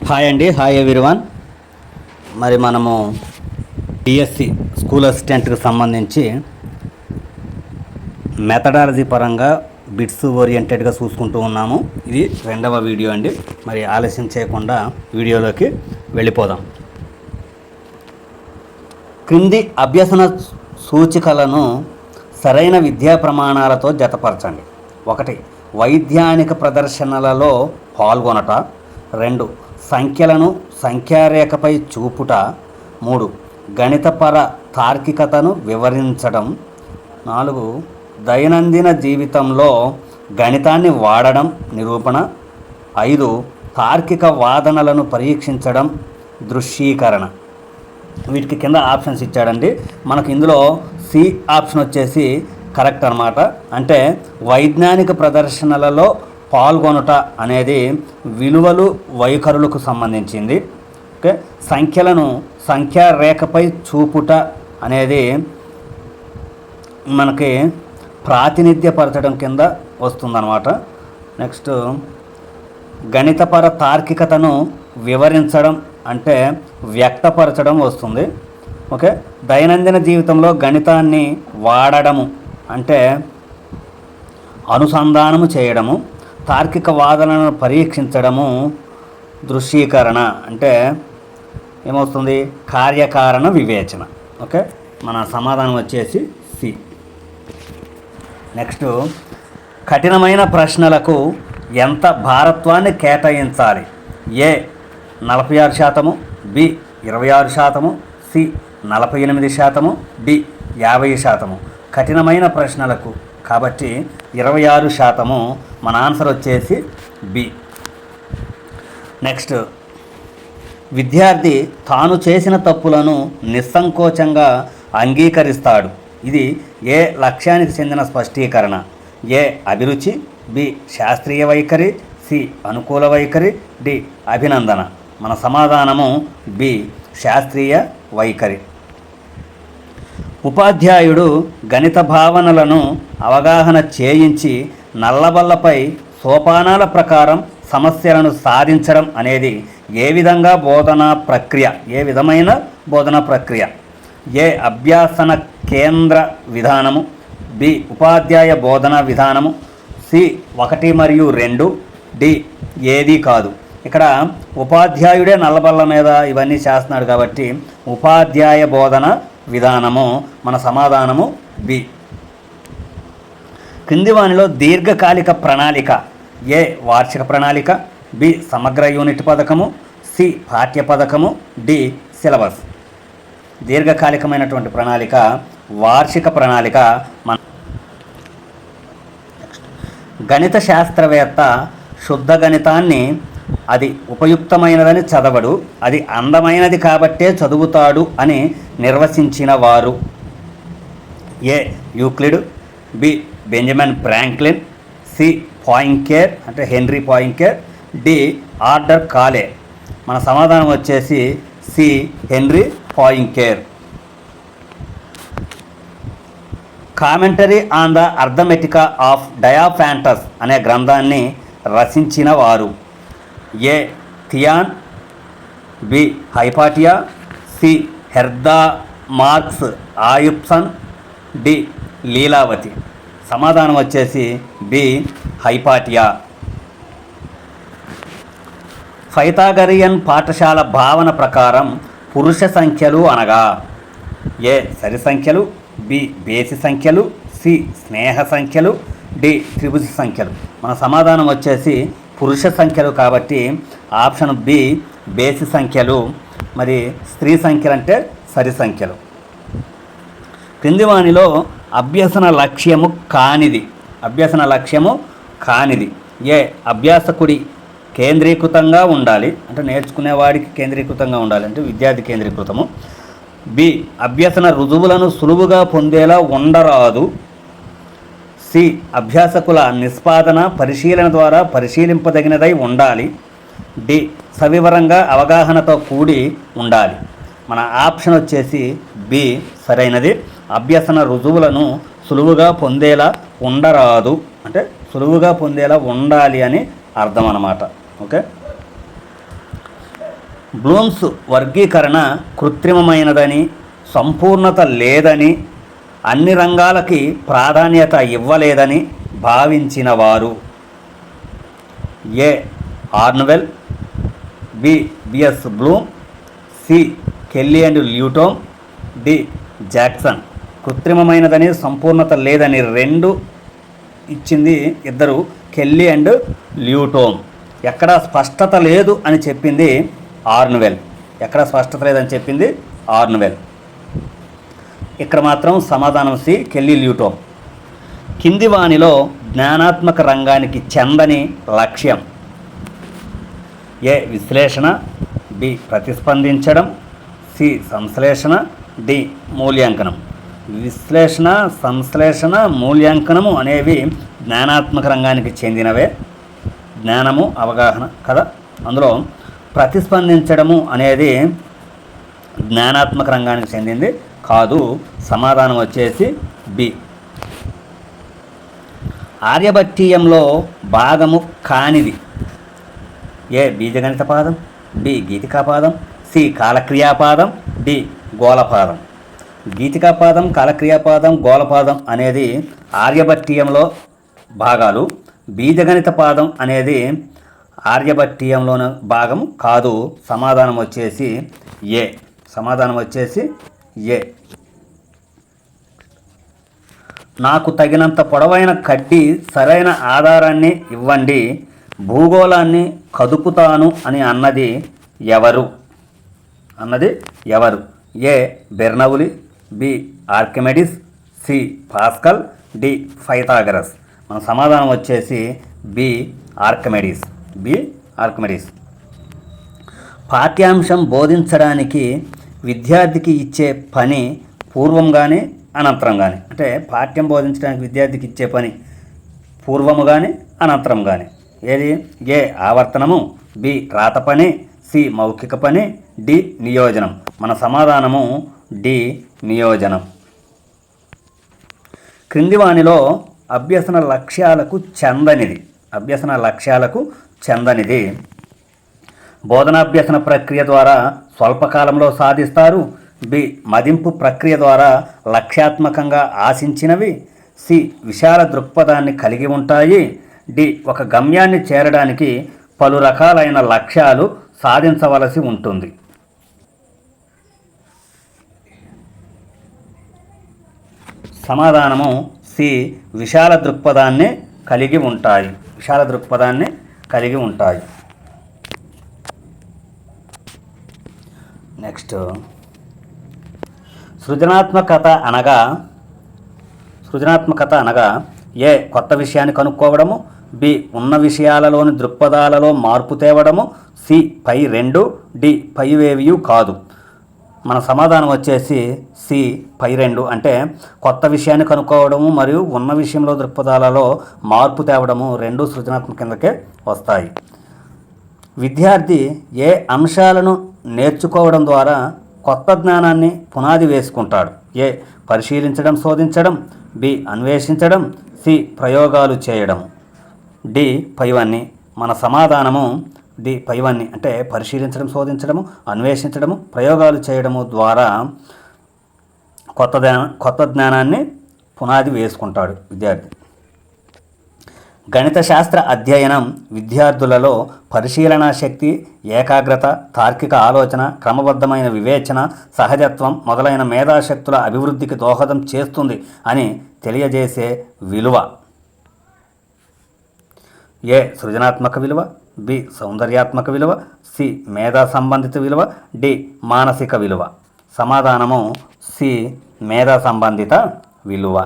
Hi అండి hi everyone మరి మనము డిఎస్సి స్కూల్ అసిస్టెంట్కి సంబంధించి మెథడాలజీ పరంగా బిట్స్ ఓరియంటెడ్గా చూసుకుంటూ ఉన్నాము. ఇది రెండవ వీడియో అండి. మరి ఆలస్యం చేయకుండా వీడియోలోకి వెళ్ళిపోదాం. క్రింది అభ్యసన సూచికలను సరైన విద్యా ప్రమాణాలతో జతపరచండి. ఒకటి వైద్యానిక ప్రదర్శనలలో పాల్గొనట. రెండు సంఖ్యలను సంఖ్యారేఖపై చూపుట. మూడు. గణితపర తార్కికతను వివరించడం. నాలుగు. దైనందిన జీవితంలో గణితాన్ని వాడడం నిరూపణ. ఐదు. తార్కిక వాదనలను పరీక్షించడం దృశ్యీకరణ. వీటికి కింద ఆప్షన్స్ ఇచ్చాడండి. మనకు ఇందులో సి ఆప్షన్ వచ్చేసి కరెక్ట్ అనమాట అంటే వైజ్ఞానిక ప్రదర్శనలలో పాల్గొనుట అనేది విలువలు వైఖరులకు సంబంధించింది. ఓకే? సంఖ్యలను సంఖ్యా రేఖపై చూపుట అనేది మనకి ప్రాతినిధ్యపరచడం కింద వస్తుందన్నమాట. నెక్స్ట్ గణితపర తార్కికతను వివరించడం అంటే వ్యక్తపరచడం వస్తుంది. ఓకే? దైనందిన జీవితంలో గణితాన్ని వాడడము అంటే అనుసంధానము చేయడము. తార్కిక వాదనలను పరీక్షించడము దృశ్యీకరణ. అంటే ఏమవుతుంది? కార్యకారణ వివేచన. ఓకే? మన సమాధానం వచ్చేసి సి. నెక్స్ట్ కఠినమైన ప్రశ్నలకు ఎంత భారత్వాన్ని కేటాయించాలి? ఏ నలభై ఆరు శాతము బి ఇరవై ఆరు శాతము సి నలభై ఎనిమిది శాతము డి యాభై శాతము. కఠినమైన ప్రశ్నలకు కాబట్టి ఇరవై ఆరు శాతము మన ఆన్సర్ వచ్చేసి బి. నెక్స్ట్ విద్యార్థి తాను చేసిన తప్పులను నిస్సంకోచంగా అంగీకరిస్తాడు. ఇది ఏ లక్ష్యానికి చెందిన స్పష్టీకరణ? ఏ అభిరుచి బి శాస్త్రీయ వైఖరి సి అనుకూల వైఖరి డి అభినందన. మన సమాధానము బి శాస్త్రీయ వైఖరి. ఉపాధ్యాయుడు గణిత భావనలను అవగాహన చేయించి నల్లబల్లపై సోపానాల ప్రకారం సమస్యలను సాధించడం అనేది ఏ విధంగా బోధనా ప్రక్రియ ఏ విధమైన బోధనా ప్రక్రియ? ఏ అభ్యాసన కేంద్ర విధానము? బి ఉపాధ్యాయ బోధనా విధానము? సి ఒకటి మరియు రెండు? డి ఏది కాదు. ఇక్కడ ఉపాధ్యాయుడే నల్లబల్ల మీద ఇవన్నీ చేస్తున్నాడు కాబట్టి ఉపాధ్యాయ బోధన విధానము మన సమాధానము బి. క్రింది వానిలో దీర్ఘకాలిక ప్రణాళిక. ఏ వార్షిక ప్రణాళిక? బి సమగ్ర యూనిట్ పథకము. సి పాఠ్య పథకము. D syllabus. దీర్ఘకాలికమైనటువంటి ప్రణాళిక వార్షిక ప్రణాళిక మన గణిత శాస్త్రవేత్త శుద్ధ గణితాన్ని అది ఉపయుక్తమైనదని చదవడు అది అందమైనది కాబట్టే చదువుతాడు అని నిర్వచించిన వారు. A Euclid B Benjamin Franklin C Poincare అంటే Henri Poincare D Arthur Cayley. మన సమాధానం వచ్చేసి C Henri Poincare. Commentary on the Arithmetica of Diophantus అనే గ్రంథాన్ని రచించిన వారు. A Theon B Hypatia C హెర్దా మార్క్స్ ఆయుప్సన్ డి లీలావతి. సమాధానం వచ్చేసి బి హైపాటియా. ఫైతాగరియన్ పాఠశాల భావన ప్రకారం పురుష సంఖ్యలు అనగా ఏ సరి సంఖ్యలు బి బేసి సంఖ్యలు సి స్నేహ సంఖ్యలు డి త్రిభుజ సంఖ్యలు. మన సమాధానం వచ్చేసి పురుష సంఖ్యలు కాబట్టి ఆప్షన్ బి బేసి సంఖ్యలు మరి స్త్రీ సంఖ్యలు అంటే సరి సంఖ్యలు. క్రిందివాణిలో అభ్యసన లక్ష్యము కానిది. అభ్యసన లక్ష్యము కానిది. ఏ అభ్యాసకుడి కేంద్రీకృతంగా ఉండాలి. అంటే నేర్చుకునేవాడికి కేంద్రీకృతంగా ఉండాలి. అంటే విద్యార్థి కేంద్రీకృతము. బి అభ్యసన రుజువులను సులువుగా పొందేలా ఉండరాదు. సి అభ్యాసకుల నిష్పాదన పరిశీలన ద్వారా పరిశీలింపదగినదై ఉండాలి. డి సవివరంగా అవగాహనతో కూడి ఉండాలి. మన ఆప్షన్ వచ్చేసి బి సరైనది. అభ్యసన రుజువులను సులువుగా పొందేలా ఉండరాదు. అంటే సులువుగా పొందేలా ఉండాలి అని అర్థం అన్నమాట ఓకే? బ్లూమ్స్ వర్గీకరణ కృత్రిమమైనదని సంపూర్ణత లేదని అన్ని రంగాలకి ప్రాధాన్యత ఇవ్వలేదని భావించిన వారు A. ఆర్నవెల్ B. B S Bloom C. Kelly and ల్యూటోమ్ D. Jackson. కృత్రిమమైనదని సంపూర్ణత లేదని రెండు ఇచ్చింది ఇద్దరు కెల్లీ అండ్ ల్యూటోమ్ ఎక్కడ స్పష్టత లేదు అని చెప్పింది ఆర్నువెల్. ఎక్కడ స్పష్టత లేదని చెప్పింది ఆర్నువెల్. ఇక్కడ మాత్రం సమాధానం సి కెల్లీ ల్యూటో. కింది వాణిలో జ్ఞానాత్మక రంగానికి చెందని లక్ష్యం. ఏ విశ్లేషణ? బి ప్రతిస్పందించడం. సి సంశ్లేషణ. డి మూల్యాంకనం. విశ్లేషణ సంశ్లేషణ మూల్యాంకనము అనేవి జ్ఞానాత్మక రంగానికి చెందినవే. జ్ఞానము అవగాహన కదా అందులో ప్రతిస్పందించడము అనేది జ్ఞానాత్మక రంగానికి చెందింది. కాదు సమాధానం వచ్చేసి బి. ఆర్యభట్టీయంలో భాగము కానిది. ఏ బీజగణిత పాదం బి గీతికాపాదం సి కాలక్రియాపాదం డి గోళపాదం గీతికాపాదం కాలక్రియాపాదం గోళపాదం అనేది ఆర్యభట్టీయంలో భాగాలు. బీజగణిత పాదం అనేది ఆర్యభట్టీయంలోని భాగం కాదు. సమాధానం వచ్చేసి ఏ. సమాధానం వచ్చేసి ఏ. నాకు తగినంత పొడవైన కడ్డీ సరైన ఆధారాన్ని ఇవ్వండి భూగోళాన్ని కదుపుతాను అని అన్నది ఎవరు? అన్నది ఎవరు? A. Bernoulli B. Archimedes C. Pascal D. Pythagoras. మన సమాధానం వచ్చేసి బి. ఆర్కిమెడిస్. బి. ఆర్కిమెడిస్. పాఠ్యాంశం బోధించడానికి విద్యార్థికి ఇచ్చే పని పూర్వం కానీ అనంతరం కానీ అంటే పాఠ్యం బోధించడానికి విద్యార్థికి ఇచ్చే పని పూర్వము కానీ అనంతరం కానీ ఏది? ఏ ఆవర్తనము. బి రాత పని. సి మౌఖిక పని. డి నియోజనం. మన సమాధానము డి నియోజనం. క్రింది వానిలో అభ్యసన లక్ష్యాలకు చెందనిది. అభ్యసన లక్ష్యాలకు చెందనిది. బోధనాభ్యసన ప్రక్రియ ద్వారా స్వల్పకాలంలో సాధిస్తారు. బి. మదింపు ప్రక్రియ ద్వారా లక్ష్యాత్మకంగా ఆశించినవి. సి. విశాల దృక్పథాన్ని కలిగి ఉంటాయి. డి. ఒక గమ్యాన్ని చేరడానికి పలు రకాలైన లక్ష్యాలు సాధించవలసి ఉంటుంది. సమాధానము సి. విశాల దృక్పథాన్ని కలిగి ఉంటాయి. విశాల దృక్పథాన్ని కలిగి ఉంటాయి. నెక్స్ట్. సృజనాత్మకత అనగా సృజనాత్మకత అనగా ఏ కొత్త విషయాన్ని కనుక్కోవడము బి ఉన్న విషయాలలోని దృక్పథాలలో మార్పు తేవడము సి పై రెండు డి పైవేవియు కాదు. మన సమాధానం వచ్చేసి సి పై రెండు అంటే కొత్త విషయాన్ని కనుక్కోవడము మరియు ఉన్న విషయంలో దృక్పథాలలో మార్పు తేవడము రెండు సృజనాత్మక కిందకే వస్తాయి. విద్యార్థి ఏ అంశాలను నేర్చుకోవడం ద్వారా కొత్త జ్ఞానాన్ని పునాది వేసుకుంటాడు. ఏ పరిశీలించడం శోధించడం బి అన్వేషించడం సి ప్రయోగాలు చేయడం. డి పైవన్నీ మన సమాధానము. డి పైవన్నీ అంటే పరిశీలించడం శోధించడము అన్వేషించడము ప్రయోగాలు చేయడము ద్వారా కొత్త కొత్త జ్ఞానాన్ని పునాది వేసుకుంటాడు విద్యార్థి. గణిత శాస్త్ర అధ్యయనం విద్యార్థులలో పరిశీలనా శక్తి ఏకాగ్రత తార్కిక ఆలోచన క్రమబద్ధమైన వివేచన సహజత్వం మొదలైన మేధాశక్తుల అభివృద్ధికి దోహదం చేస్తుంది అని తెలియజేసే విలువ. ఏ సృజనాత్మక విలువ బి సౌందర్యాత్మక విలువ సి మేధా సంబంధిత విలువ డి మానసిక విలువ. సమాధానము సి మేధా సంబంధిత విలువ.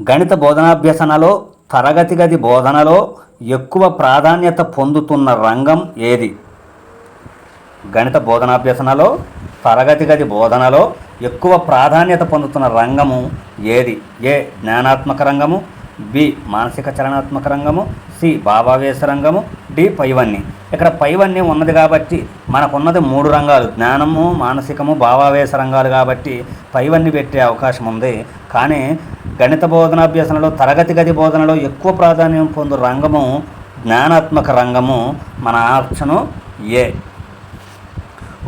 గణిత బోధనాభ్యసనలో తరగతి గది బోధనలో ఎక్కువ ప్రాధాన్యత పొందుతున్న రంగం ఏది? గణిత బోధనాభ్యసనలో తరగతి గది బోధనలో ఎక్కువ ప్రాధాన్యత పొందుతున్న రంగము ఏది? ఏ జ్ఞానాత్మక రంగము బి మానసిక చలనాత్మక రంగము సి భావావేశ రంగము డి పైవన్నీ. ఇక్కడ పైవన్నీ ఉన్నది కాబట్టి మనకున్నది మూడు రంగాలు జ్ఞానము మానసికము భావావేశ రంగాలు కాబట్టి పైవన్నీ పెట్టే అవకాశం ఉంది. కానీ గణిత బోధనాభ్యాసనలో తరగతి గది బోధనలో ఎక్కువ ప్రాధాన్యం పొందు రంగము జ్ఞానాత్మక రంగము మన ఆప్షను ఏ.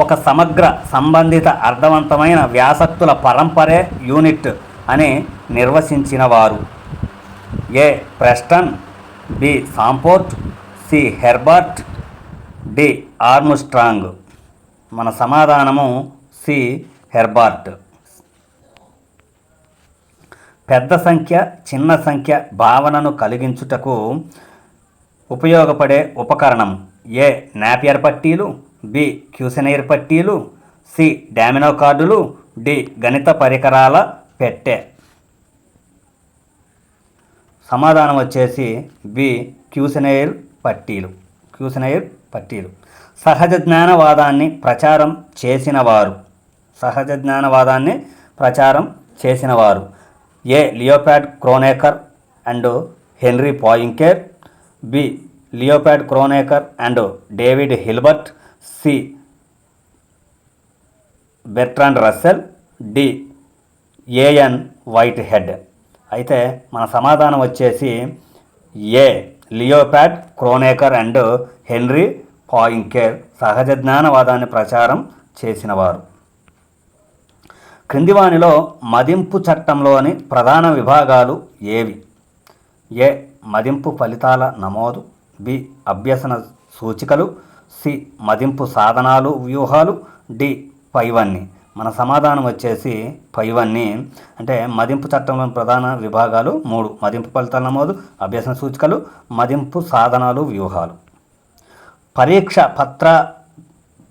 ఒక సమగ్ర సంబంధిత అర్థవంతమైన వ్యాసక్తుల పరంపరే యూనిట్ అని నిర్వచించిన వారు. ఏ ప్రెస్టన్ బి సాంపోర్ట్ సి హెర్బర్ట్ డి ఆర్మ్స్ట్రాంగ్. మన సమాధానము సి హెర్బర్ట్. పెద్ద సంఖ్య చిన్న సంఖ్య భావనను కలిగించుటకు ఉపయోగపడే ఉపకరణం ఏ నాపియర్ పట్టీలు బి క్యూసెనైర్ పట్టీలు సి డామినో కార్డులు డి గణిత పరికరాల పెట్టె. సమాధానం వచ్చేసి బి క్యూసనైర్ పట్టీలు. క్యూసనైర్ పట్టీలు. సహజ జ్ఞానవాదాన్ని ప్రచారం చేసినవారు. సహజ జ్ఞానవాదాన్ని ప్రచారం చేసినవారు. A Leopold Kronecker and Henri Poincare B Leopold Kronecker and David Hilbert C Bertrand Russell D A N Whitehead అయితే మన సమాధానం వచ్చేసి A Leopold Kronecker and Henri Poincare సహజ జ్ఞానవాదాన్ని ప్రచారం చేసినవారు. క్రింది వానిలో మదింపు చట్టంలోని ప్రధాన విభాగాలు ఏవి? ఏ మదింపు ఫలితాల నమోదు బి అభ్యసన సూచికలు సి మదింపు సాధనాలు వ్యూహాలు డి పైవన్నీ. మన సమాధానం వచ్చేసి పైవన్నీ అంటే మదింపు చట్టంలోని ప్రధాన విభాగాలు మూడు. మదింపు ఫలితాల నమోదు అభ్యసన సూచికలు మదింపు సాధనాలు వ్యూహాలు. పరీక్ష పత్ర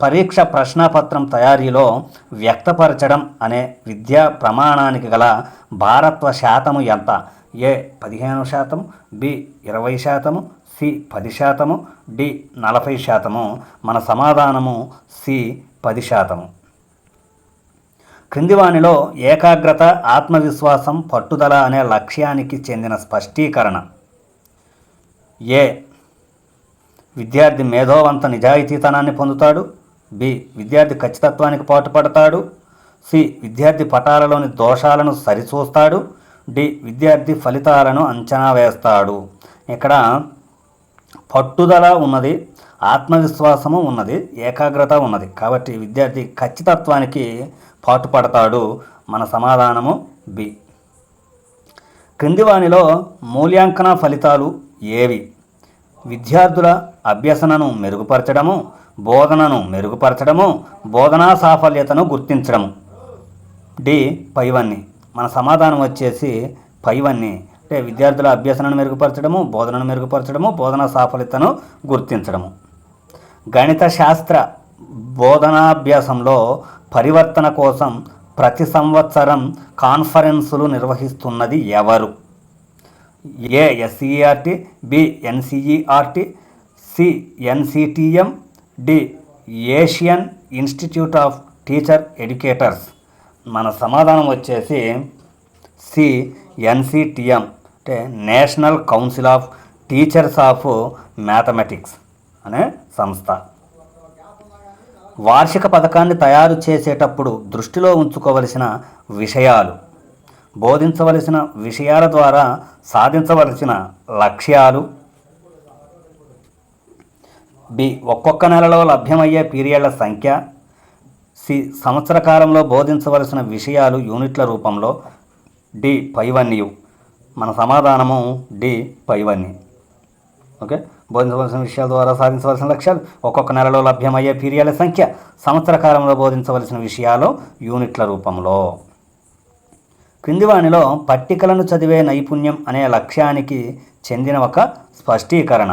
పరీక్ష ప్రశ్నపత్రం తయారీలో వ్యక్తపరచడం అనే విద్యా ప్రమాణానికి గల భారత్వ శాతము ఎంత? ఏ పదిహేను శాతం బి ఇరవై శాతము సి పది శాతము డి నలభై శాతము. మన సమాధానము సి పది శాతము. క్రిందివాణిలో ఏకాగ్రత ఆత్మవిశ్వాసం పట్టుదల అనే లక్ష్యానికి చెందిన స్పష్టీకరణ. ఏ. విద్యార్థి మేధోవంత నిజాయితీతనాన్ని పొందుతాడు. బి. విద్యార్థి ఖచ్చితత్వానికి పాటుపడతాడు. సి. విద్యార్థి పటాలలోని దోషాలను సరిచూస్తాడు. డి. విద్యార్థి ఫలితాలను అంచనా వేస్తాడు. ఇక్కడ పట్టుదల ఉన్నది ఆత్మవిశ్వాసము ఉన్నది ఏకాగ్రత ఉన్నది. కాబట్టి విద్యార్థి ఖచ్చితత్వానికి పాటుపడతాడు మన సమాధానము బి. క్రింది వానిలో మూల్యాంకన ఫలితాలు ఏవి? విద్యార్థుల అభ్యసనను మెరుగుపరచడము బోధనను మెరుగుపరచడము బోధనా సాఫల్యతను గుర్తించడము. డి. పైవన్నీ. మన సమాధానం వచ్చేసి పైవన్నీ. అంటే విద్యార్థుల అభ్యసనను మెరుగుపరచడము బోధనను మెరుగుపరచడము బోధనా సాఫల్యతను గుర్తించడము. గణిత శాస్త్ర బోధనాభ్యాసంలో పరివర్తన కోసం ప్రతి సంవత్సరం కాన్ఫరెన్సులు నిర్వహిస్తున్నది ఎవరు? A SERT B NCERT C NCTM D Asian Institute of Teacher Educators. మన సమాధానం వచ్చేసి సి ఎన్సిటిఎం అంటే National Council of Teachers of Mathematics అనే సంస్థ. వార్షిక పథకాన్ని తయారు చేసేటప్పుడు దృష్టిలో ఉంచుకోవలసిన విషయాలు బోధించవలసిన విషయాల ద్వారా సాధించవలసిన లక్ష్యాలు బి ఒక్కొక్క నెలలో లభ్యమయ్యే పీరియడ్ల సంఖ్య సి సంవత్సర కాలంలో బోధించవలసిన విషయాలు యూనిట్ల రూపంలో డి పైవన్యు మన సమాధానము డి పైవన్ని. ఓకే? బోధించవలసిన విషయాల ద్వారా సాధించవలసిన లక్ష్యాలు ఒక్కొక్క నెలలో లభ్యమయ్యే పీరియడ్ల సంఖ్య సంవత్సర కాలంలో బోధించవలసిన విషయాలు యూనిట్ల రూపంలో. క్రిందివాణిలో పట్టికలను చదివే నైపుణ్యం అనే లక్ష్యానికి చెందిన ఒక స్పష్టీకరణ.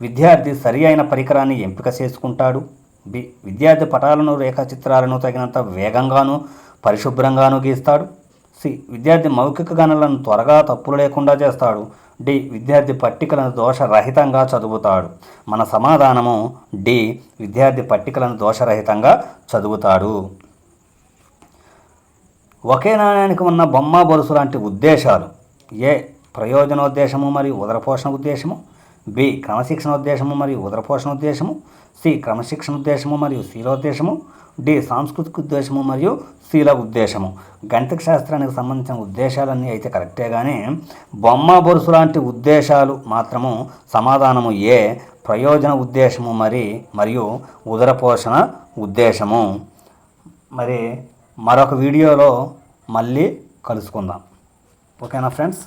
విద్యార్థి సరి అయిన పరికరాన్ని ఎంపిక చేసుకుంటాడు. బి విద్యార్థి పటాలను రేఖాచిత్రాలను తగినంత వేగంగాను పరిశుభ్రంగాను గీస్తాడు. సి విద్యార్థి మౌఖిక గణనలను త్వరగా తప్పులు లేకుండా చేస్తాడు. డి విద్యార్థి పట్టికలను దోషరహితంగా చదువుతాడు. మన సమాధానము డి విద్యార్థి పట్టికలను దోషరహితంగా చదువుతాడు. ఒకే నాణ్యానికి ఉన్న బొమ్మ బొరుసు లాంటి ఉద్దేశాలు. ఏ ప్రయోజనోద్దేశము మరియు ఉదరపోషణ ఉద్దేశము? బి క్రమశిక్షణ ఉద్దేశము మరియు ఉదరపోషణ ఉద్దేశము సి క్రమశిక్షణ ఉద్దేశము మరియు శీలోద్దేశము. డి. సాంస్కృతిక ఉద్దేశము మరియు శీల ఉద్దేశము. గణిత శాస్త్రానికి సంబంధించిన ఉద్దేశాలన్నీ అయితే కరెక్టే కానీ బొమ్మ బొరుసు లాంటి ఉద్దేశాలు మాత్రము సమాధానము ఏ ప్రయోజన ఉద్దేశము మరి మరియు ఉదర పోషణ ఉద్దేశము. మరి మరొక వీడియోలో మళ్ళీ కలుసుకుందాం. ఓకేనా ఫ్రెండ్స్?